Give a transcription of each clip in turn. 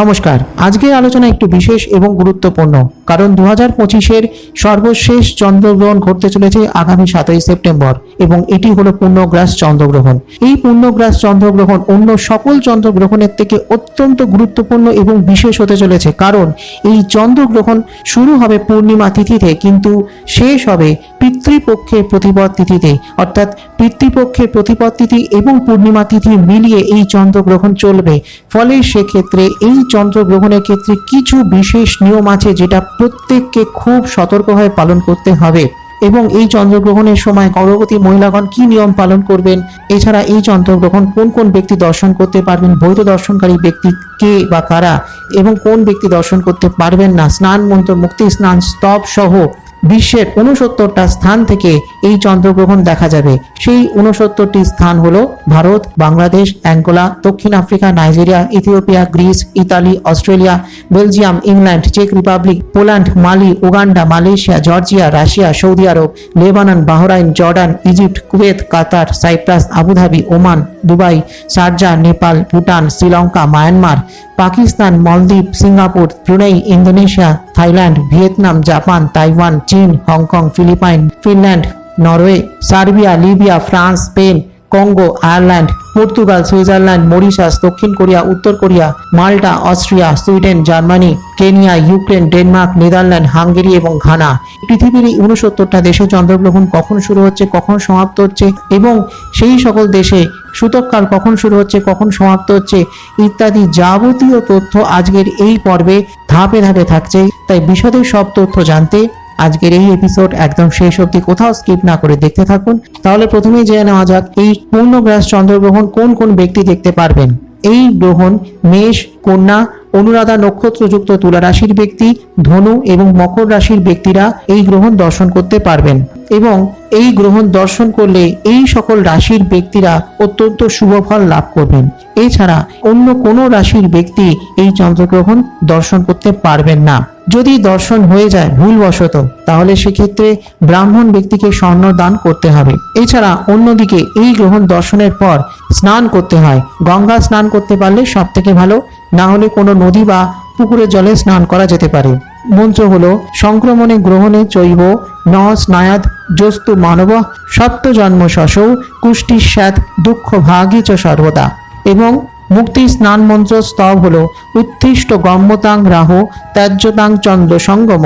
নমস্কার। আজকের আলোচনা একটু বিশেষ এবং গুরুত্বপূর্ণ, কারণ দু হাজার পঁচিশের সর্বশেষ চন্দ্রগ্রহণ ঘটতে চলেছে আগামী সাতই সেপ্টেম্বর, এবং এটি হলো পূর্ণগ্রাস চন্দ্রগ্রহণ। এই পূর্ণগ্রাস চন্দ্রগ্রহণ অন্য সকল চন্দ্রগ্রহণের থেকে অত্যন্ত গুরুত্বপূর্ণ এবং বিশেষ হতে চলেছে, কারণ এই চন্দ্রগ্রহণ শুরু হবে পূর্ণিমা তিথিতে, কিন্তু শেষ হবে পিতৃপক্ষের প্রতিপদ তিথিতে, অর্থাৎ পিতৃপক্ষের প্রতিপদ তিথি এবং পূর্ণিমা তিথি মিলিয়ে এই চন্দ্রগ্রহণ চলবে। ফলে সেক্ষেত্রে এই চন্দ্রগ্রহণের ক্ষেত্রে কিছু বিশেষ নিয়ম আছে যেটা প্রত্যেককে খুব সতর্কভাবে পালন করতে হবে। এবং এই চন্দ্রগ্রহণের সময় গর্ভবতী মহিলাগণ কি নিয়ম পালন করবেন? এছাড়া এই চন্দ্রগ্রহণ কোন কোন ব্যক্তি দর্শন করতে পারবেন? বৈধ দর্শনকারী ব্যক্তি কে বা কারা? এবং কোন ব্যক্তি দর্শন করতে পারবেন না? স্নান মন্ত্র, মুক্তি স্নান, স্তব সহ বিশ্বের উনসত্তরটা স্থান থেকে এই চন্দ্রগ্রহণ দেখা যাবে। সেই উনসত্তরটি স্থান হলো ভারত, বাংলাদেশ, অ্যাঙ্গোলা, দক্ষিণ Africa, Nigeria, Ethiopia, Greece, Italy, Australia, Belgium, England, check Republic, Poland, Mali, Uganda, Malaysia, Georgia, Russia, Saudi Arab, Lebanon, Bahrain, Jordan, Egypt, Kuwait, Qatar, Cyprus, Abu Dhabi, Oman. Dubai, Sharjah, Nepal, Bhutan, Sri Lanka, Myanmar, Pakistan, মলদ্বীপ, Singapore, Brunei, Indonesia, Thailand, Vietnam, Japan, Taiwan, চীন, Hong Kong, Philippine, Finland, Norway, Serbia, Libya, France, Spain Congo, Ireland, Portugal, Switzerland, Mauritius, দক্ষিণ Korea, উত্তর Korea, Malta, Austria, Sweden, Germany, Kenya, Ukraine, Denmark, Netherland, Hungary এবং Ghana. পৃথিবীর এই উনসত্তরটা দেশে চন্দ্রগ্রহণ কখন শুরু হচ্ছে, কখন সমাপ্ত হচ্ছে এবং সেই সকল দেশে সূতককাল কখন শুরু হচ্ছে, কখন সমাপ্ত হচ্ছে ইত্যাদি যাবতীয় তথ্য আজকের এই পর্বে ধাপে ধাপে থাকছে। তাই বিশদে সব তথ্য জানতে আজকের এই এপিসোড একদম শেষ অবধি কোথাও স্কিপ না করে দেখতে থাকুন। তাহলে প্রথমেই জেনে নেওয়া যাক, এই পূর্ণগ্রাস চন্দ্রগ্রহণ কোন কোন ব্যক্তি দেখতে পারবেন? এই গ্রহণ মেষ, কন্যা, অনুরাধা নক্ষত্রযুক্ত তুলা রাশির ব্যক্তি, ধনু এবং মকর রাশির ব্যক্তিরা এই গ্রহণ দর্শন করতে পারবেন। এবং এই গ্রহণ দর্শন করলে এই সকল রাশির ব্যক্তিরা অত্যন্ত শুভ ফল লাভ করবেন। এছাড়া অন্য কোনো রাশির ব্যক্তি এই চন্দ্রগ্রহণ দর্শন করতে পারবেন না। যদি দর্শন হয়ে যায় ভুলবশত, তাহলে সেক্ষেত্রে ব্রাহ্মণ ব্যক্তিকে স্বর্ণ দান করতে হবে। এছাড়া অন্যদিকে এই গ্রহণ দর্শনের পর স্নান করতে হয়। গঙ্গা স্নান করতে পারলে সব থেকে ভালো, না হলে কোনো নদী বা পুকুরের জলে স্নান করা যেতে পারে। মন্ত্র হলো, সংক্রমণে গ্রহণে চৈব ন স্নায়াদ জস্তু মানব সত্য জন্ম শশৌ, কুষ্টি স্যাত দুঃখ ভাগী চ সর্বদা। এবং মুক্তি স্নান মন্ত্র স্তব হল উত্থিষ্ট গম্যতাং রাহ, ত্যাজ্যতাং চন্দ্র সঙ্গম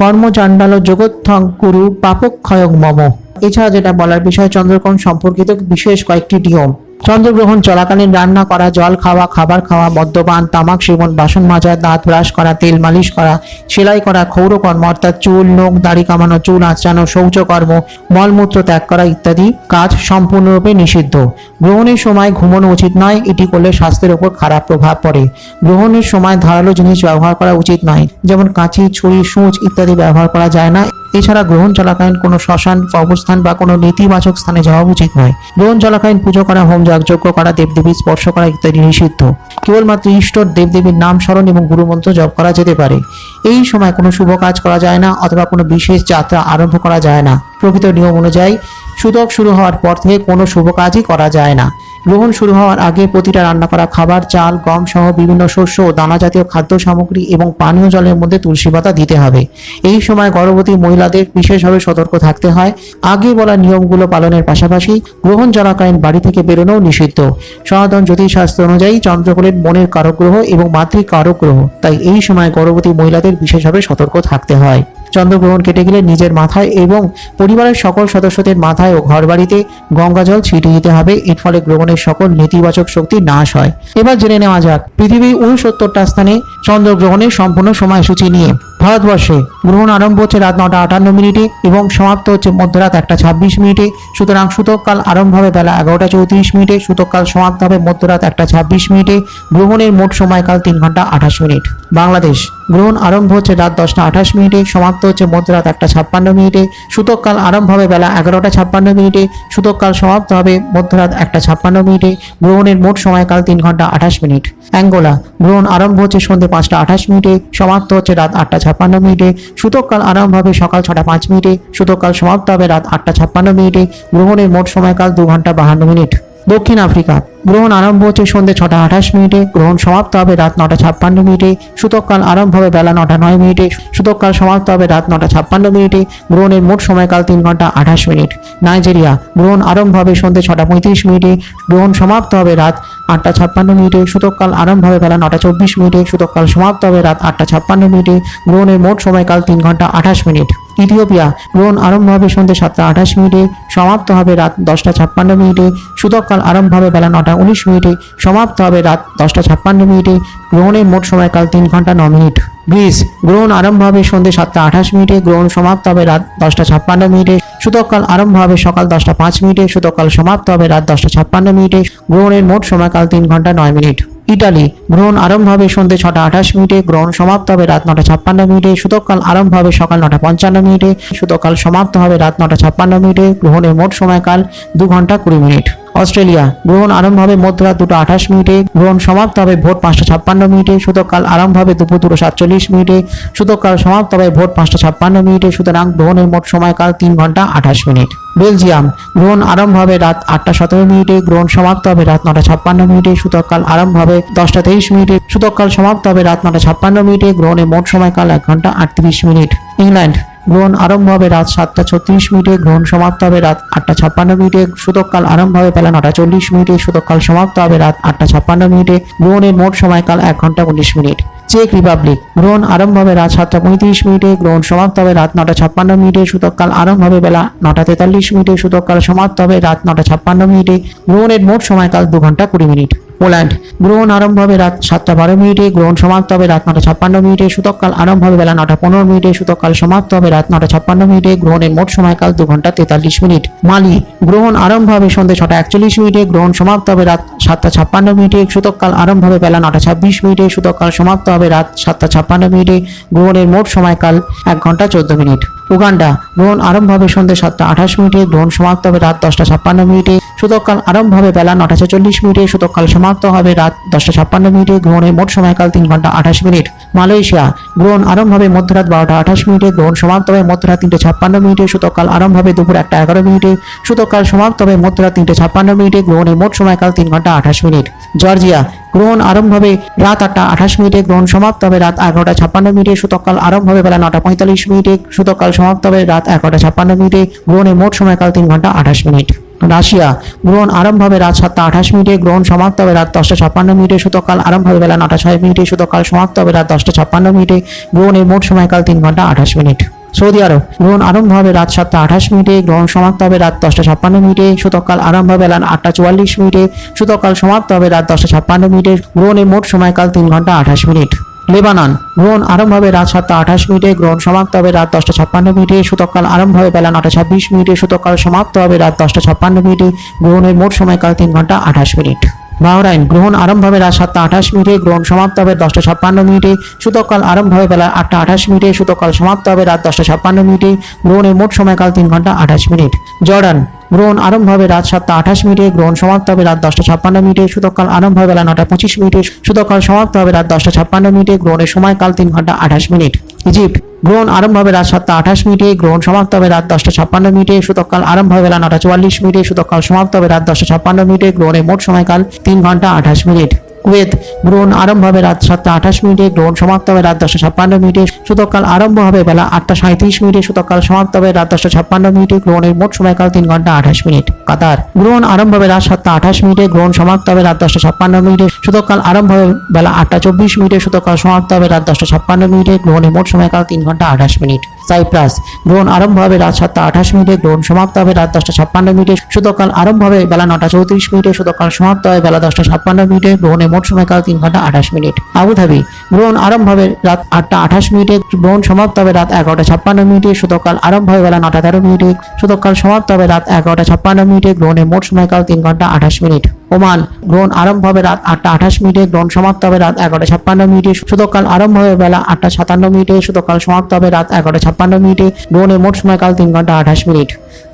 কর্মচাণ্ডাল জগৎথং গুরু পাপক্ষয়ং মম। এছাড়া যেটা বলার বিষয়, চন্দ্রকোণ সম্পর্কিত বিশেষ কয়েকটি নিয়ম। চন্দ্রগ্রহণ, চলাকালীন রান্না করা, জল খাওয়া, খাবার খাওয়া, মদ্যপান, তামাক সেবন, বাসন মাজা, দাঁত ব্রাশ করা, তেল মালিশ করা, সেলাই করা ক্ষৌরকর্ম অর্থাৎ চুল, নখ, দাড়ি কামানো, চুল আঁচড়ানো, শৌচকর্ম, মলমূত্র ত্যাগ করা ইত্যাদি কাজ সম্পূর্ণরূপে নিষিদ্ধ। গ্রহণের সময় ঘুমানো উচিত নয়, এটি করলে স্বাস্থ্যের ওপর খারাপ প্রভাব পড়ে। গ্রহণের সময় ধারালো জিনিস ব্যবহার করা উচিত নয়, যেমন কাঁচি, ছুরি, সূচ ইত্যাদি ব্যবহার করা যায় না। এছাড়া গ্রহণ চলাকালীন কোনো শ্মশান অবস্থান বা কোনো নেতিবাচক স্থানে যাওয়া উচিত নয়। গ্রহণ চলাকালীন পুজো করা, হোম যাগযজ্ঞ করা, দেবদেবী স্পর্শ করা ইত্যাদি নিষিদ্ধ। কেবলমাত্র ঈশ্বর দেবদেবীর নাম স্মরণ এবং গুরুমন্ত্র জপ করা যেতে পারে। এই সময় কোনো শুভ কাজ করা যায় না অথবা কোনো বিশেষ যাত্রা আরম্ভ করা যায় না। প্রকৃত নিয়ম অনুযায়ী সুতক শুরু হওয়ার পর থেকে কোনো শুভ কাজই করা যায় না। গ্রহণ শুরু হওয়ার আগে প্রতিটা রান্না করা খাবার, চাল, গম সহ বিভিন্ন শস্য ও দানা জাতীয় খাদ্য সামগ্রী এবং পানীয় জলের মধ্যে তুলসী পাতা দিতে হবে। এই সময় গর্ভবতী মহিলাদের বিশেষভাবে সতর্ক থাকতে হয়। আগে বলা নিয়মগুলো পালনের পাশাপাশি গ্রহণ চলাকালীন বাড়ি থেকে বেরোনোও নিষিদ্ধ। সনাতন জ্যোতিষশাস্ত্র অনুযায়ী চন্দ্র হলেন মনের কারক গ্রহ এবং মাতৃ কারক গ্রহ তাই এই সময় গর্ভবতী মহিলাদের বিশেষভাবে সতর্ক থাকতে হয়। চন্দ্রগ্রহণ কেটে গেলে নিজের মাথায় এবং পরিবারের সকল সদস্যদের মাথায় ও ঘরবাড়িতে গঙ্গাজল ছিটিয়ে দিতে হবে। এর ফলে গ্রহণের সকল নেতিবাচক শক্তি নাশ হয়। এবার জেনে নেওয়া যাক, পৃথিবীর উনসত্তরটা স্থানে চন্দ্রগ্রহণের সম্পূর্ণ সময়সূচি নিয়ে। ভারতবর্ষে গ্রহণ আরম্ভ হচ্ছে রাত নটা আটান্ন মিনিটে এবং সমাপ্ত হচ্ছে মধ্যরাত একটা ছাব্বিশ মিনিটে। সুতরাং সূতককাল আরম্ভ হবে বেলা এগারোটা চৌত্রিশ মিনিটে, সূতককাল সমাপ্ত হবে মধ্যরাত একটা ছাব্বিশ মিনিটে। গ্রহণের মোট সময়কাল তিন ঘণ্টা আঠাশ মিনিট। বাংলাদেশ, গ্রহণ আরম্ভ হচ্ছে রাত দশটা আঠাশ মিনিটে, সমাপ্ত হচ্ছে মধ্যরাত একটা ছাপ্পান্ন মিনিটে। সূতককাল আরম্ভ হবে বেলা এগারোটা ছাপ্পান্ন মিনিটে, সূতককাল সমাপ্ত হবে মধ্যরাত একটা ছাপ্পান্ন মিনিটে। গ্রহণের মোট সময়কাল তিন ঘণ্টা আঠাশ মিনিট। অ্যাঙ্গোলা, গ্রহণ আরম্ভ হচ্ছে সন্ধ্যে পাঁচটা আঠাশ মিনিটে, সমাপ্ত হচ্ছে রাত আটটা ছাপ্পান্ন মিনিটে। সূতককাল আরম্ভ হবে সকাল ছটা পাঁচ মিনিটে। সূতককাল সমাপ্ত হবে রাত আটটা ছাপ্পান্ন মিনিটে। গ্রহণের মোট সময়কাল দু ঘণ্টা বাহান্ন মিনিট। দক্ষিণ আফ্রিকা। গ্রহণ আরম্ভ হচ্ছে সন্ধ্যে ছটা আঠাশ মিনিটে। গ্রহণ সমাপ্ত হবে রাত নটা ছাপ্পান্ন মিনিটে। সূতককাল আরম্ভ হবে বেলা নটা নয় মিনিটে। সূতককাল সমাপ্ত হবে রাত নটা ছাপ্পান্ন মিনিটে। গ্রহণের মোট সময়কাল তিন ঘণ্টা আঠাশ মিনিট। নাইজেরিয়া, গ্রহণ আরম্ভ হবে সন্ধ্যে ছটা পঁয়ত্রিশ মিনিটে। গ্রহণ সমাপ্ত হবে রাত আটটা ছাপ্পান্ন মিনিটে। সূতককাল আরম্ভ হবে বেলা নটা চব্বিশ মিনিটে। সূতককাল সমাপ্ত হবে রাত আটটা ছাপ্পান্ন মিনিটে। গ্রহণের মোট সময়কাল তিন ঘণ্টা আঠাশ মিনিট। ইথিওপিয়া, গ্রহণ আরম্ভ হবে সন্ধ্যে সাতটা আঠাশ মিনিটে। সমাপ্ত হবে রাত দশটা ছাপ্পান্ন মিনিটে। সূতককাল আরম্ভ হবে বেলা নটা উনিশ মিনিটে সমাপ্ত হবে রাত দশটা ছাপ্পান্ন মিনিটে। গ্রহণের মোট সময়কাল তিন ঘণ্টা ন মিনিট। গ্রিস, গ্রহণ আরম্ভ হবে সন্ধ্যে সাতটা আঠাশ মিনিটে। গ্রহণ সমাপ্ত হবে রাত দশটা ছাপ্পান্ন মিনিটে। সূতককাল আরম্ভ হবে সকাল দশটা পাঁচ মিনিটে। সূতককাল সমাপ্ত হবে রাত দশটা ছাপ্পান্ন মিনিটে। গ্রহণের মোট সময়কাল তিন ঘণ্টা নয় মিনিট। ইটালি। গ্রহণ আরম্ভ হবে সন্ধ্যে ছটা আঠাশ মিনিটে। গ্রহণ সমাপ্ত হবে রাত নটা ছাপ্পান্ন মিনিটে। সূতককাল আরম্ভ হবে সকাল নটা পঞ্চান্ন মিনিটে। সূতককাল সমাপ্ত হবে রাত নটা ছাপ্পান্ন মিনিটে। গ্রহণের মোট সময়কাল দু ঘণ্টা কুড়ি মিনিট। অস্ট্রেলিয়া। গ্রহণ আরম্ভ হবে মধ্যরাত দুটো আঠাশ মিনিটে। গ্রহণ সমাপ্ত হবে ভোর পাঁচটা ছাপ্পান্ন মিনিটে। সূতককাল আরম্ভ হবে দুপুর দুটো সাতচল্লিশ মিনিটে। সূতককাল সমাপ্ত হবে ভোর পাঁচটা ছাপ্পান্ন মিনিটে। সুতরাং গ্রহণের মোট সময়কাল তিন ঘণ্টা আঠাশ মিনিট। বেলজিয়াম। গ্রহণ আরম্ভ হবে রাত আটটা সতেরো মিনিটে, গ্রহণ সমাপ্ত হবে রাত নটা ছাপ্পান্ন মিনিটে সূতককাল আরম্ভ হবে দশটা তেইশ মিনিটে সূতককাল সমাপ্ত হবে রাত নটা ছাপ্পান্ন মিনিটে গ্রহণের মোট সময়কাল এক ঘণ্টা আটত্রিশ মিনিট। ইংল্যান্ড গ্রহণ আরম্ভ হবে রাত সাতটা ছত্রিশ মিনিটে, গ্রহণ সমাপ্ত হবে রাত আটটা ছাপ্পান্ন মিনিটে সূতককাল আরম্ভ হবে বেলা নটা চল্লিশ মিনিটে সূতককাল সমাপ্ত হবে রাত আটটা ছাপ্পান্ন মিনিটে, গ্রহণের মোট সময়কাল এক ঘণ্টা উনিশ মিনিট। চেক রিপাবলিক, গ্রহণ আরম্ভ হবে রাত সাতটা পঁয়ত্রিশ মিনিটে, গ্রহণ সমাপ্ত হবে রাত নটা ছাপ্পান্ন মিনিটে সূতককাল আরম্ভ হবে বেলা নটা তেতাল্লিশ মিনিটে সূতককাল সমাপ্ত হবে রাত নটা ছাপ্পান্ন মিনিটে, গ্রহণের মোট সময়কাল দু ঘণ্টা কুড়ি মিনিট। পোল্যান্ড। গ্রহণ আরম্ভ হবে রাত সাতটা বারো মিনিটে, গ্রহণ সমাপ্ত হবে রাত নটা ছাপ্পান্ন মিনিটে সূতককাল আরম্ভ হবে বেলা নটা পনেরো মিনিটে সূতককাল সমাপ্ত হবে রাত নটা ছাপ্পান্ন মিনিটে, গ্রহণের মোট সময়কাল দু ঘণ্টা তেতাল্লিশ মিনিট। মালি, গ্রহণ আরম্ভ হবে সন্ধ্যে ছটা একচল্লিশ মিনিটে, গ্রহণ সমাপ্ত হবে রাত সাতটা ছাপ্পান্ন মিনিটে সূতককাল আরম্ভ হবে বেলা নটা ছাব্বিশ মিনিটে সূতককাল সমাপ্ত হবে রাত সাতটা ছাপ্পান্ন মিনিটে, গ্রহণের মোট সময়কাল এক ঘণ্টা চোদ্দ মিনিট। উগান্ডা গ্রহণ আরম্ভ হবে সন্ধ্যে সাতটা আঠাশ মিনিটে গ্রহণ সমাপ্ত হবে রাত দশটা ছাপ্পান্ন মিনিটে সূতককাল আরম্ভ হবে বেলা নটা ছেচল্লিশ মিনিটে সূতককাল সমাপ্ত হবে রাত দশটা ছাপ্পান্ন মিনিটে গ্রহণের মোট সময়কাল তিন ঘণ্টা আঠাশ মিনিট। মালয়েশিয়া গ্রহণ আরম্ভ হবে মধ্যরাত বারোটা আঠাশ মিনিটে গ্রহণ সমাপ্ত হবে মধ্যরাত তিনটে ছাপ্পান্ন মিনিটে সূতককাল আরম্ভ হবে দুপুর একটা এগারো মিনিটে সূতককাল সমাপ্ত হবে মধ্যরাত তিনটে ছাপ্পান্ন মিনিটে গ্রহণের মোট সময়কাল তিন ঘণ্টা আঠাশ মিনিট। জর্জিয়া গ্রহণ আরম্ভ হবে। রাত আটটা আঠাশ মিনিটে গ্রহণ সমাপ্ত হবে। রাত এগারোটা ছাপ্পান্ন মিনিটে সূতককাল আরম্ভ হবে। বেলা নটা পঁয়তাল্লিশ মিনিটে সূতককাল সমাপ্ত হবে। রাত এগারোটা ছাপ্পান্ন মিনিটে গ্রহণের মোট সময়কাল তিন ঘণ্টা আঠাশ মিনিট। রাশিয়া, গ্রহণ আরম্ভ হবে রাত সাতটা আঠাশ মিনিটে, গ্রহণ সমাপ্ত হবে রাত দশটা ছাপ্পান্ন মিনিটে, সূতকাল আরম্ভ হবে বেলা নটা ছয় মিনিটে, সূতকাল সমাপ্ত হবে রাত দশটা ছাপ্পান্ন মিনিটে গ্রহণের মোট সময়কাল তিন ঘণ্টা আঠাশ মিনিট। সৌদি আরব। গ্রহণ আরম্ভ হবে রাত সাতটা আঠাশ মিনিটে, গ্রহণ সমাপ্ত হবে রাত দশটা ছাপ্পান্ন মিনিটে, সূতকাল আরম্ভ হবে বেলা আটটা চুয়াল্লিশ মিনিটে, সূতকাল সমাপ্ত হবে রাত দশটা ছাপ্পান্ন মিনিটে গ্রহণের মোট সময়কাল তিন ঘণ্টা আঠাশ মিনিট। লেবানন, গ্রহণ আরম্ভ হবে রাত সাতটা আঠাশ মিনিটে, গ্রহণ সমাপ্ত হবে রাত দশটা ছাপ্পান্ন মিনিটে, সূতকাল আরম্ভ হবে বেলা নটা ছাব্বিশ মিনিটে, সূতকাল সমাপ্ত হবে রাত দশটা ছাপ্পান্ন মিনিটে গ্রহণের মোট সময়কাল তিন ঘণ্টা আঠাশ মিনিট। বাহরাইন, গ্রহণ আরম্ভ হবে রাত সাতটা আঠাশ মিনিটে, গ্রহণ সমাপ্ত হবে দশটা ছাপ্পান্ন মিনিটে, সূতকাল আরম্ভ হবে বেলা আটটা আঠাশ মিনিটে, সূতকাল সমাপ্ত হবে রাত দশটা ছাপ্পান্ন মিনিটে গ্রহণের মোট সময়কাল তিন ঘণ্টা আঠাশ মিনিট। জর্ডান, গ্রহণ আরম্ভ হবে রাত সাতটা আঠাশ মিনিটে, গ্রহণ সমাপ্ত হবে রাত দশটা ছাপ্পান্ন মিনিটে, সূতকাল আরম্ভ হবে বেলা নটা পঁচিশ মিনিটে, সূতকাল সমাপ্ত হবে রাত দশটা ছাপ্পান্ন মিনিটে, গ্রহণের সময়কাল তিন ঘণ্টা আঠাশ মিনিট। ইজিপ্ট। গ্রহণ আরম্ভ হবে রাত সাতটা আঠাশ মিনিটে, গ্রহণ সমাপ্ত হবে রাত দশটা ছাপ্পান্ন মিনিটে সুতকাল আরম্ভ হবে বেলা নটা চুয়াল্লিশ মিনিটে সুতকাল সমাপ্ত হবে রাত দশটা ছাপ্পান্ন মিনিটে, গ্রহণের মোট সময়কাল তিন ঘণ্টা আঠাশ মিনিট। কুয়েত গ্রহণ আরম্ভ হবে রাত সাতটা আঠাশ মিনিটে, গ্রহণ সমাপ্ত হবে রাত দশটা ছাপ্পান্ন মিনিটে, সূতকাল আরম্ভ হবে বেলা আটটা সাঁত্রিশ মিনিটে, সূতকাল সমাপ্ত হবে রাত দশটা ছাপ্পান্ন মিনিটে, গ্রহণের মোট সময়কাল তিন ঘণ্টা আঠাশ মিনিট। কাতার, গ্রহণ আরম্ভ হবে রাত সাতটা আঠাশ মিনিটে, গ্রহণ সমাপ্ত হবে রাত দশটা ছাপ্পান্ন মিনিটে, সূতকাল আরম্ভ হবে বেলা আটটা চব্বিশ মিনিটে, সূতকাল সমাপ্ত হবে রাত দশটা ছাপ্পান্ন মিনিটে, গ্রহণের মোট সময়কাল তিন ঘণ্টা আঠাশ মিনিট। সাইপ্রাস, গ্রহণ আরম্ভ হবে রাত সাতটা আঠাশ মিনিটে, গ্রহণ সমাপ্ত হবে রাত দশটা ছাপ্পান্ন মিনিটে, সূতকাল আরম্ভ হবে বেলা নটা চৌত্রিশ মিনিটে, সূতকাল সমাপ্ত হবে বেলা দশটা ছাপ্পান্ন মিনিটে, গ্রহণের মোট সময়কাল তিন ঘণ্টা আঠাশ মিনিট। আবুধাবি গ্রহণ আরম্ভ হবে রাত আটটা আঠাশ মিনিটে। গ্রহণ সমাপ্ত হবে রাত এগারোটা ছাপ্পান্ন মিনিটে। সুতকাল আরম্ভ হবে বেলা নটা তেরো মিনিটে। সুতকাল সমাপ্ত হবে রাত এগারোটা ছাপ্পান্ন মিনিটে। গ্রহণের মোট সময়কাল তিন ঘণ্টা আঠাশ মিনিট। ওমান, গ্রহণ আরম্ভ হবে রাত আটটা আঠাশ মিনিটে, গ্রহণ সমাপ্ত হবে রাত এগারোটা ছাপ্পান্ন মিনিটে সূতকাল আরম্ভ হবে বেলা আটটা সাতান্ন মিনিটে সূতকাল সমাপ্ত হবে রাত এগারোটা ছাপ্পান্ন মিনিটে, গ্রহণের মোট সময়কাল তিন ঘণ্টা আঠাশ মিনিট।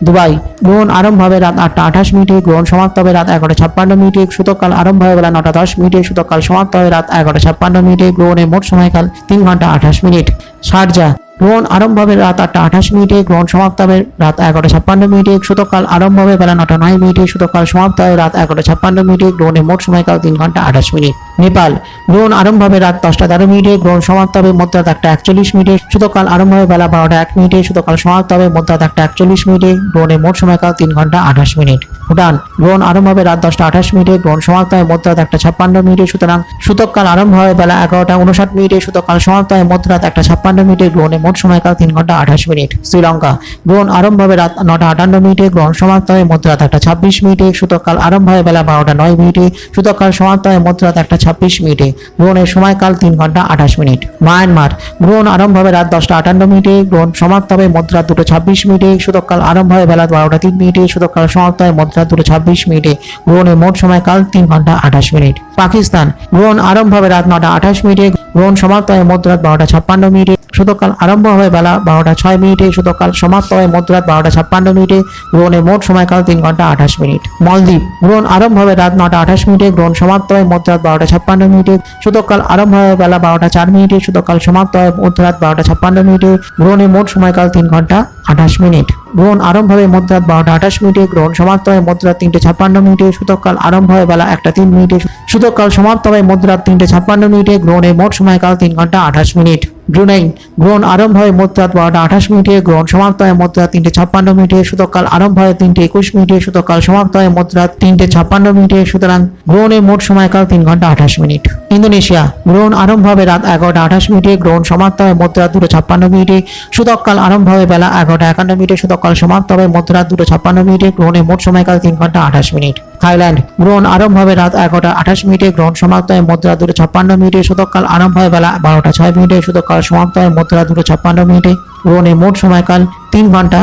দুবাই, গ্রহণ আরম্ভ হবে রাত আটটা আঠাশ মিনিটে, গ্রহণ সমাপ্ত হবে রাত এগারোটা ছাপ্পান্ন মিনিটে সূতকাল আরম্ভ হবে বেলা নটা দশ মিনিটে সূতকাল সমাপ্ত হবে রাত এগারোটা ছাপ্পান্ন মিনিটে, গ্রহণের মোট সময়কাল তিন ঘণ্টা আঠাশ মিনিট। শারজা গ্রহণ আরম্ভ হবে রাত আটটা আঠাশ মিনিটে, গ্রহণ সমাপ্ত হবে রাত এগারোটা ছাপ্পান্ন মিনিটে, সুতকাল আরম্ভ হবে বেলা নটা নয় মিনিটে, সুতকাল সমাপ্ত হবে রাত এগারোটা ছাপ্পান্ন মিনিটে, গ্রহণের মোট সময়কাল তিন ঘণ্টা আঠাশ মিনিট। নেপাল, গ্রহণ আরম্ভ হবে রাত দশটা তেরো মিনিটে, গ্রহণ সমাপ্ত হবে মধ্যরাত একটা একচল্লিশ মিনিটে, সুতকাল আরম্ভ হবে বেলা বারোটা এক মিনিটে, সুতকাল সমাপ্ত হবে মধ্যরাত একটা একচল্লিশ মিনিটে, গ্রহণের মোট সময়কাল তিন ঘণ্টা আঠাশ মিনিট। ভুটান। গ্রহণ আরম্ভ হবে রাত দশটা আঠাশ মিনিটে। গ্রহণ সমাপ্ত হয় মধ্যরাত একটা ছাপ্পান্ন মিনিটে। সুতরাং সুতককাল আরম্ভ হয় বেলা এগারোটা উনষাট মিনিটে। সুতকাল সমাপ্ত হয় মধ্যরাত একটা ছাপ্পান্ন মিনিটে। গ্রহণের মোট সময়কাল তিন ঘণ্টা আঠাশ মিনিট। শ্রীলঙ্কা। গ্রহণ আরম্ভ হবে রাত নটা আটান্ন মিনিটে। গ্রহণ সমাপ্ত হয় মধ্যরাত একটা ছাব্বিশ মিনিটে। সুতকাল আরম্ভ হয় বেলা বারোটা নয় মিনিটে। সুতকাল সমাপ্ত হয় মধ্যরাত একটা ছাব্বিশ মিনিটে। গ্রহণের সময়কাল তিন ঘণ্টা আঠাশ মিনিট। মায়ানমার। গ্রহণ আরম্ভ হবে রাত দশটা আটান্ন মিনিটে। গ্রহণ সমাপ্ত হবে মধ্যরাত দুটো ছাব্বিশ মিনিটে। সুতকাল আরম্ভ হয় বেলা বারোটা তিন মিনিটে। সুতকাল সমাপ্ত হয় মধ্যরাত দুটো ছাব্বিশ মিনিটে। গ্রহণের মোট সময়কাল তিন ঘণ্টা আঠাশ মিনিট। পাকিস্তান, গ্রহণ আরম্ভ হবে রাত নটা আঠাশ মিনিটে। গ্রহণ সমাপ্ত হয় মধ্যরাত বারোটা ছাপ্পান্ন মিনিটে। সুতকাল আরম্ভ হয় বেলা বারোটা ছয় মিনিটে। সুতকাল সমাপ্ত হয় মধ্যরাত বারোটা ছাপ্পান্ন মিনিটে। গ্রহণের মোট সময়কাল তিন ঘণ্টা আঠাশ মিনিট। মলদ্বীপ, গ্রহণ আরম্ভ হবে রাত নটা আঠাশ মিনিটে। গ্রহণ সমাপ্ত হয় মধ্যরাত বারোটা ছাপ্পান্ন মিনিটে। সুতকাল আরম্ভ হয় বেলা বারোটা চার মিনিটে। সুতকাল সমাপ্ত হয় মধ্যরাত বারোটা ছাপ্পান্ন মিনিটে। গ্রহণের মোট সময়কাল তিন ঘণ্টা আঠাশ মিনিট। গ্রহণ আরম্ভ হবে মধ্যরাত বারোটা আঠাশ মিনিটে, গ্রহণ সমাপ্ত হয় মধ্যরাত তিনটে ছাপ্পান্ন মিনিটে, সুতকাল আরম্ভ হয় বেলা একটা তিন মিনিটে, সুতকাল সমাপ্ত হয় মধ্যরাত তিনটে ছাপ্পান্ন মিনিটে, গ্রহণের মোট সময়কাল তিন ঘণ্টা আঠাশ মিনিট। ব্রুনাই গ্রহণ আরম্ভ হয় মধ্যরাত বারোটা আঠাশ মিনিটে, গ্রহণ সমাপ্ত হয় মধ্যরাত তিনটে ছাপ্পান্ন মিনিটে সুতকাল আরম্ভ হয় তিনটে একুশ মিনিটে সুতকাল সমাপ্ত হয় মধ্যরাত তিনটে ছাপ্পান্ন মিনিটে, সুতরাং গ্রহণের মোট সময়কাল তিন ঘণ্টা আঠাশ মিনিট। ইন্দোনেশিয়া, গ্রহণ আরম্ভ হবে রাত এগারোটা আঠাশ মিনিটে, গ্রহণ সমাপ্ত হয় মধ্যরাত দুটো ছাপ্পান্ন মিনিটে সুতকাল আরম্ভ হবে বেলা এগারোটা একান্ন মিনিটে সুতকাল সমাপ্ত হবে মধ্যরাত দুটো ছাপ্পান্ন মিনিটে গ্রহণের মোট সময়কাল তিন ঘণ্টা আঠাশ মিনিট। থাইল্যান্ড। গ্রহণ আরম্ভ হবে রাত এগারোটা আঠাশ মিনিটে। গ্রহণ সমাপ্ত হয় মধ্যরাত দুটো ছাপ্পান্ন মিনিটে। শতকাল আরম্ভ হয় বেলা বারোটা ছয় মিনিটে। শতকাল সমাপ্ত হয় মধ্যরাত দুটো ছাপ্পান্ন মিনিটে। গ্রহণের মোট সময়কাল তিন ঘণ্টা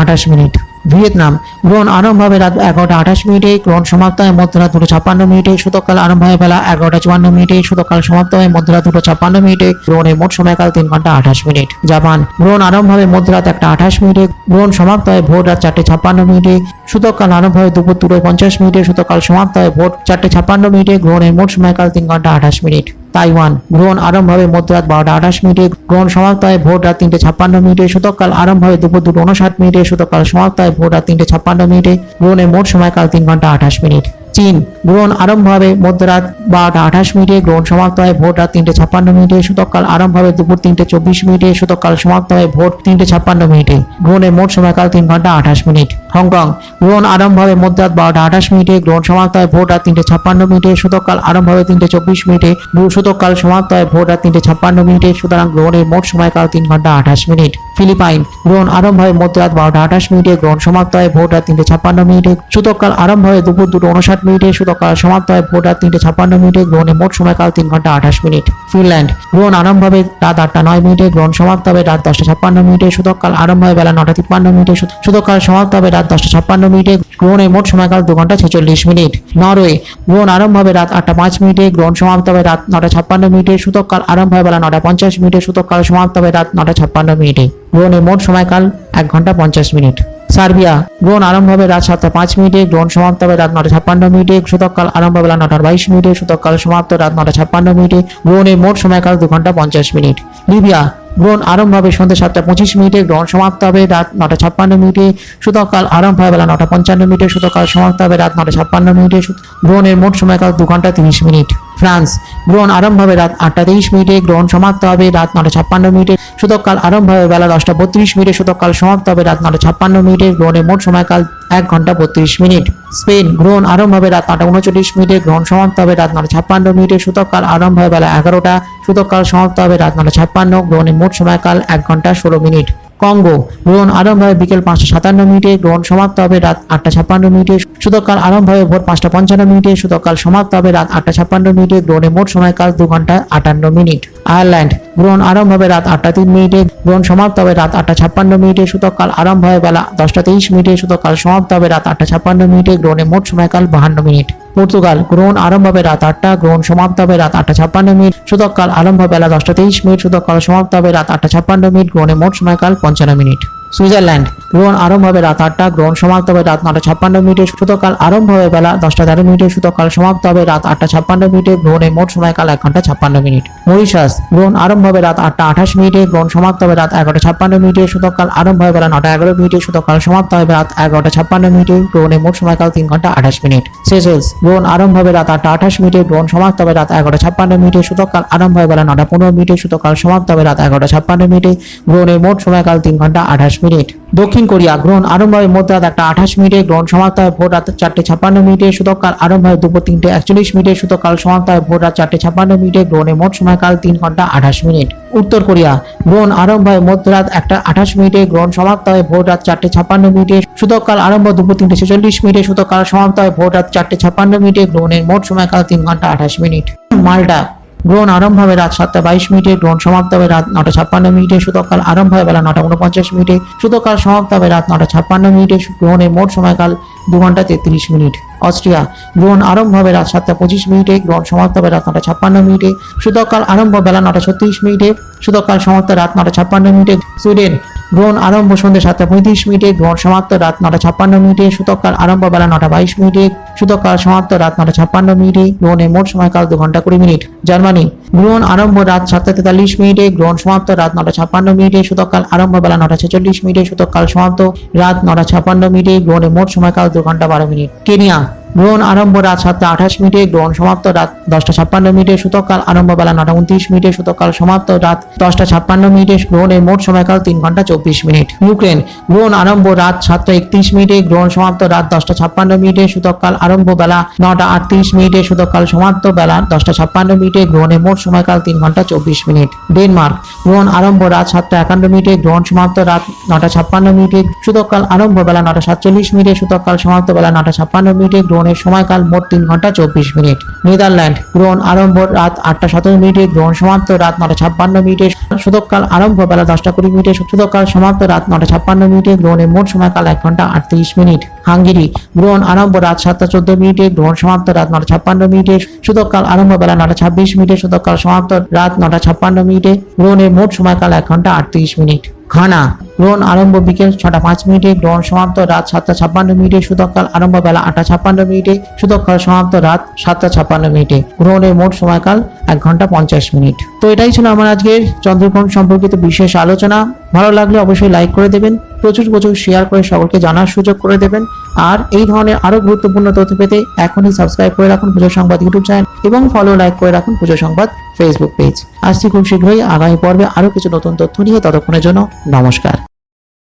আঠাশ মিনিট। ভিয়েতনাম। গ্রহণ আরম্ভ হবে রাত এগারোটা আঠাশ মিনিটে, গ্রহণ সমাপ্ত হয় মধ্যরাত দুটো ছাপ্পান্ন মিনিটে সুতকাল আরম্ভ হয় বেলা এগারোটা চুয়ান্ন মিনিটে সুতকাল সমাপ্ত হয় মধ্যরাত দুটো ছাপ্পান্ন মিনিটে, গ্রহণের মোট সময়কাল তিন ঘণ্টা আঠাশ মিনিট। জাপান, গ্রহণ আরম্ভ হবে মধ্যরাত একটা আঠাশ মিনিটে, গ্রহণ সমাপ্ত হয় ভোর রাত চারটে ছাপ্পান্ন মিনিটে সুতকাল আরম্ভ হয় দুপুর দুটো পঞ্চাশ মিনিটে সুতকাল সমাপ্ত হয় ভোর চারটে ছাপ্পান্ন মিনিটে, গ্রহণের মোট সময়কাল তিন ঘণ্টা আঠাশ মিনিট। তাইওয়ান। গ্রহণ আরম্ভ হবে মধ্যরাত বারোটা আঠাশ মিনিটে। গ্রহণ সমাপ্ত হয় ভোর রাত তিনটে ছাপ্পান্ন মিনিটে। শতকাল আরম্ভ হবে দুপুর দুটো উনষাট মিনিটে। শতকাল সমাপ্ত হয় ভোর রাত তিনটে ছাপ্পান্ন মিনিটে। গ্রহণের মোট সময়কাল তিন ঘণ্টা আঠাশ মিনিট। চীন। গ্রহণ আরম্ভ হবে মধ্যরাত বারোটা আঠাশ মিনিটে, গ্রহণ সমাপ্ত হয় ভোর রাত তিনটে ছাপ্পান্ন মিনিটে সুতকাল আরম্ভ হবে দুপুর তিনটে চব্বিশ মিনিটে সুতকাল সমাপ্ত হয় ভোর তিনটে ছাপ্পান্ন মিনিটে। গ্রহণের মোট সময়কাল তিন ঘণ্টা আঠাশ মিনিট। হংকং। গ্রহণ আরম্ভ হবে মধ্যরাত বারোটা আঠাশ মিনিটে, গ্রহণ সমাপ্ত হয় ভোর রাত তিনটে ছাপ্পান্ন মিনিটে সুতকাল আরম্ভ হবে তিনটে চব্বিশ মিনিটে সুতকাল সমাপ্ত হয় ভোর রাত তিনটে ছাপ্পান্ন মিনিটে, সুতরাং গ্রহণের মোট সময়কাল তিন ঘণ্টা আঠাশ মিনিট। ফিলিপাইন। গ্রহণ আরম্ভ হয় মধ্যরাত বারোটা আঠাশ মিনিটে, গ্রহণ সমাপ্ত হয় ভোর রাত তিনটে ছাপ্পান্ন মিনিটে সুতকাল আরম্ভ হয় দুপুর দুটো উনষাট মিনিটে সুতকাল সমাপ্ত হয়। ভোর রাত তিনটে ছাপ্পান্ন মিনিটে গ্রহণের মোট সময়কাল তিন ঘণ্টা আঠাশ মিনিট। ফিনল্যান্ড, গ্রহণ আরম্ভ হবে রাত আটটা নয় মিনিটে, গ্রহণ সমাপ্ত হবে রাত দশটা ছাপ্পান্ন মিনিটে সুতকাল আরম্ভ হয় বেলা নটা তিপ্পান্ন মিনিটে সুতকাল সমাপ্ত হবে রাত দশটা ছাপ্পান্ন মিনিটে গ্রহণের মোট সময়কাল দু ঘণ্টা ছেচল্লিশ মিনিট। নরওয়ে, গ্রহণ আরম্ভ হবে রাত আটটা পাঁচ মিনিটে, গ্রহণ সমাপ্ত হবে রাত নটা ছাপ্পান্ন মিনিটে সুতকাল আরম্ভ হয় বেলা নটা পঞ্চাশ মিনিটে সুতকাল সমাপ্ত হবে রাত নটা ছাপ্পান্ন মিনিটে। গ্রহণের মোট সময়কাল এক ঘণ্টা পঞ্চাশ মিনিট। সার্বিয়া গ্রহণ আরম্ভ হবে রাত সাতটা পাঁচ মিনিটে, গ্রহণ সমাপ্ত হবে রাত নটা ছাপ্পান্ন মিনিটে সুতকাল আরম্ভ হবে রাত নটার বাইশ মিনিটে সুতকাল সমাপ্ত রাত নটা ছাপ্পান্ন মিনিটে, গ্রহণের মোট সময়কাল দু ঘণ্টা পঞ্চাশ মিনিট। লিবিয়া গ্রহণ আরম্ভ হবে সন্ধ্যে সাতটা পঁচিশ মিনিটে গ্রহণ সমাপ্ত হবে, রাত নটা ছাপ্পান্ন মিনিটে সুতকাল আরম্ভ হয় বেলা নটা পঞ্চান্ন মিনিটে সুতকাল সমাপ্ত হবে, রাত নটা ছাপ্পান্ন মিনিটে গ্রহণের মোট সময়কাল দু ঘণ্টা তিরিশ মিনিট। ফ্রান্স, গ্রহণ আরম্ভ হবে রাত আটটা তেইশ মিনিটে, গ্রহণ সমাপ্ত হবে রাত নটা ছাপ্পান্ন মিনিটে, সুতকাল আরম্ভ হবে বেলা দশটা বত্রিশ মিনিটে, সুতকাল সমাপ্ত হবে রাত নটা ছাপ্পান্ন মিনিটে, গ্রহণের মোট সময়কাল এক ঘণ্টা বত্রিশ মিনিট। স্পেন, গ্রহণ আরম্ভ হবে রাত নটা উনচল্লিশ মিনিটে, গ্রহণ সমাপ্ত হবে রাত নটা ছাপ্পান্ন মিনিটে, সুতকাল আরম্ভ হয় বেলা এগারোটা, সুতকাল সমাপ্ত হবে রাত নটা ছাপ্পান্ন, গ্রহণের মোট সময়কাল এক ঘণ্টা ষোলো মিনিট। কঙ্গো গ্রহণ আরম্ভ হবে বিকেল পাঁচটা সাতান্ন মিনিটে গ্রহণ সমাপ্ত হবে রাত আটটা ছাপ্পান্ন মিনিটে। সুতকাল আরম্ভ হবে ভোর পাঁচটা পঞ্চান্ন মিনিটে। সুতকাল সমাপ্ত হবে রাত আটটা ছাপ্পান্ন মিনিটে। গ্রহণের মোট সময়কাল দু ঘণ্টা আটান্ন মিনিট। আয়ারল্যান্ড। গ্রহণ আরম্ভ হবে রাত আটটা তিন মিনিটে। গ্রহণ সমাপ্ত হবে রাত আটটা ছাপ্পান্ন মিনিটে। সুতকাল আরম্ভ হয় বেলা দশটা তেইশ মিনিটে। সুতকাল সমাপ্ত হবে রাত আটটা ছাপ্পান্ন মিনিটে। গ্রহণে মোট সময়কাল বাহান্ন মিনিট। পর্তুগাল গ্রহণ আরম্ভ হবে রাত আটটা। গ্রহণ সমাপ্ত হবে রাত আটটা ছাপ্পান্ন মিনিট। সুতকাল আরম্ভ বেলা দশটা তেইশ মিনিট। সুতকাল সমাপ্ত হবে রাত আটটা ছাপ্পান্ন মিনিট। গ্রহণে মোট সময়কাল পঞ্চান্ন মিনিট। সুইজারল্যান্ড। গ্রহণ আরম্ভ হবে রাত আটটা, গ্রহণ সমাপ্ত হবে রাত নটা ছাপ্পান্ন মিনিটে। সুতকাল আরম্ভ হবে বেলা দশটা তেরো মিনিটে। সুতকাল সমাপ্ত হবে রাত আটটা ছাপ্পান্ন মিনিটে। গ্রহণের মোট সময়কাল এক ঘণ্টা ছাপ্পান্ন মিনিট। মরিশাস, গ্রহণ আরম্ভ হবে রাত আটটা আঠাশ মিনিটে। গ্রহণ সমাপ্ত হবে রাত এগারোটা ছাপ্পান্ন মিনিটে। সুতকাল আরম্ভ হবে বেলা নটা এগারো মিনিটে। সুতকাল সমাপ্ত হবে রাত এগারোটা ছাপ্পান্ন মিনিটে। গ্রহণের মোট সময়কাল তিন ঘণ্টা আঠাশ মিনিট। সেসেলস, গ্রহণ আরম্ভ হবে রাত আটটা আঠাশ মিনিটে। গ্রহণ সমাপ্ত হবে রাত এগারোটা ছাপ্পান্ন মিনিটে। সুতকাল আরম্ভ হবে বেলা নটা পনেরো মিনিটে। সুতকাল সমাপ্ত হবে রাত এগারোটা ছাপ্পান্ন মিনিটে। গ্রহণের মোট সময়কাল তিন ঘণ্টা আঠাশ মিনিট। দক্ষিণ কোরিয়া গ্রহণ আরম্ভ হবে মধ্যরাত একটা আঠাশ মিনিটে গ্রহণ সমাপ্ত হয়। ভোর রাত চারটে ছাপ্পান্ন মিনিটে সুতকাল আরম্ভ হয়। দুপুর তিনটে একচল্লিশ মিনিটে সুতকাল সমাপ্ত হয়। ভোর রাত চারটে ছাপ্পান্ন মিনিটে গ্রহণের মোট সময়কাল তিন ঘণ্টা আঠাশ মিনিট। উত্তর কোরিয়া গ্রহণ আরম্ভ হয়। মধ্যরাত একটা আঠাশ মিনিটে গ্রহণ সমাপ্ত হয়। ভোর রাত চারটে ছাপ্পান্ন মিনিটে সুতকাল আরম্ভ দুপুর তিনটে ছেচল্লিশ মিনিটে সুতকাল সমাপ্ত হয়। ভোর রাত চারটে ছাপ্পান্ন মিনিটে গ্রহণের মোট সময়কাল তিন ঘণ্টা আঠাশ মিনিট। মাল্টা গ্রহণ আরম্ভ হবে রাত সাতটা বাইশ মিনিটে, গ্রহণ সমাপ্ত হবে রাত নটা ছাপ্পান্ন মিনিটে, সুতকাল আরম্ভ হয় বেলা নটা উনপঞ্চাশ মিনিটে, সুতকাল সমাপ্ত হবে রাত নটা ছাপ্পান্ন মিনিটে গ্রহণের মোট সময়কাল দু ঘণ্টা তেত্রিশ মিনিট। অস্ট্রিয়া, গ্রহণ আরম্ভ হবে রাত সাতটা পঁচিশ মিনিটে, গ্রহণ সমাপ্ত হবে রাত নটা ছাপ্পান্ন মিনিটে, সুতকাল আরম্ভ বেলা নটা ছত্রিশ মিনিটে, সুতকাল সমাপ্ত রাত নটা ছাপ্পান্ন মিনিটে। সুইডেন গ্রহণ আরম্ভ সন্ধ্যে সাতটা পঁয়ত্রিশ মিনিটে, গ্রহণ সমাপ্ত রাত নটা ছাপ্পান্ন মিনিটে সুতকাল আরম্ভ বেলা নটা বাইশ মিনিটে সুতকাল সমাপ্ত রাত নটা ছাপ্পান্ন মিনিটে গ্রহণের মোট সময়কাল দু ঘণ্টা কুড়ি মিনিট। জার্মানি, গ্রহণ আরম্ভ রাত সাতটা তেতাল্লিশ মিনিটে, গ্রহণ সমাপ্ত রাত নটা ছাপ্পান্ন মিনিটে সুতকাল আরম্ভ বেলা নটা ছেচল্লিশ মিনিটে সুতকাল সমাপ্ত রাত নটা ছাপ্পান্ন মিনিটে গ্রহণের মোট সময়কাল দু ঘণ্টা বারো মিনিট। কেনিয়া গ্রহণ আরম্ভ রাত সাতটা আঠাশ মিনিটে, গ্রহণ সমাপ্ত রাত দশটা ছাপ্পান্ন মিনিটে, সুতকাল আরম্ভ বেলা নটা উনত্রিশ মিনিটে, সুতকাল সমাপ্ত রাত দশটা ছাপ্পান্ন মিনিটে গ্রহণের মোট সময়কাল তিন ঘণ্টা চব্বিশ মিনিট। ইউক্রেন, গ্রহণ আরম্ভ রাত সাতটা একত্রিশ মিনিটে, গ্রহণ সমাপ্ত রাত দশটা ছাপ্পান্ন মিনিটে, সুতকাল আরম্ভ বেলা নটা আটত্রিশ মিনিটে, সুতকাল সমাপ্ত বেলা দশটা ছাপ্পান্ন মিনিটে গ্রহণের মোট সময়কাল তিন ঘণ্টা চব্বিশ মিনিট। ডেনমার্ক, গ্রহণ আরম্ভ রাত সাতটা একান্ন মিনিটে, গ্রহণ সমাপ্ত রাত নটা ছাপ্পান্ন মিনিটে, সুতকাল আরম্ভ বেলা নটা সাতচল্লিশ মিনিটে, সুতকাল সমাপ্ত বেলা নটা ছাপ্পান্ন মিনিটে গ্রহণের সময়কাল মোট তিন ঘণ্টা চব্বিশ মিনিট। নেদারল্যান্ড গ্রহণ আরম্ভ রাত আটটা সতেরো মিনিটে, গ্রহণ সমাপ্ত রাত নটা ছাপ্পান্ন মিনিটে। সুতকাল আরম্ভ বেলা দশটা কুড়ি মিনিটে সুতকাল সমাপ্ত রাত নটা ছাপ্পান্ন মিনিটে গ্রহণের মোট সময়কাল এক ঘণ্টা আটত্রিশ মিনিট। হাঙ্গেরি গ্রহণ আরম্ভ রাত সাতটা চোদ্দ মিনিটে, গ্রহণ সমাপ্ত রাত নটা ছাপ্পান্ন মিনিটে। সুতকাল আরম্ভ বেলা নটা ছাব্বিশ মিনিটে সুতকাল সমাপ্ত রাত নটা ছাপ্পান্ন মিনিটে। গ্রহণের মোট সময়কাল এক ঘণ্টা আটত্রিশ মিনিট। ঘানা গ্রহণ আরম্ভ বিকেল ছটা পাঁচ মিনিটে। গ্রহণ সমাপ্ত রাত সাতটা ছাপ্পান্ন মিনিটে। সুদককাল আরম্ভ বেলা আটটা ছাপ্পান্ন মিনিটে। সুদককাল সমাপ্ত রাত সাতটা ছাপ্পান্ন মিনিটে। গ্রহণের মোট সময়কাল এক ঘণ্টা পঞ্চাশ মিনিট। তো এটাই ছিল আমার আজকের চন্দ্রগ্রহণ সম্পর্কিত বিশেষ আলোচনা। ভালো লাগলে অবশ্যই লাইক করে দেবেন। প্রচুর প্রচুর শেয়ার করে সকলকে জানার সুযোগ করে দেবেন। আর এই ধরনের আরও গুরুত্বপূর্ণ তথ্য পেতে এখনই সাবস্ক্রাইব করে রাখুন পুজো সংবাদ ইউটিউব চ্যানেল এবং ফলো লাইক করে রাখুন পুজো সংবাদ ফেসবুক পেজ আসছি খুব শীঘ্রই। আগামী পর্বে আরও কিছু নতুন তথ্য নিয়ে। ততক্ষণের জন্য নমস্কার।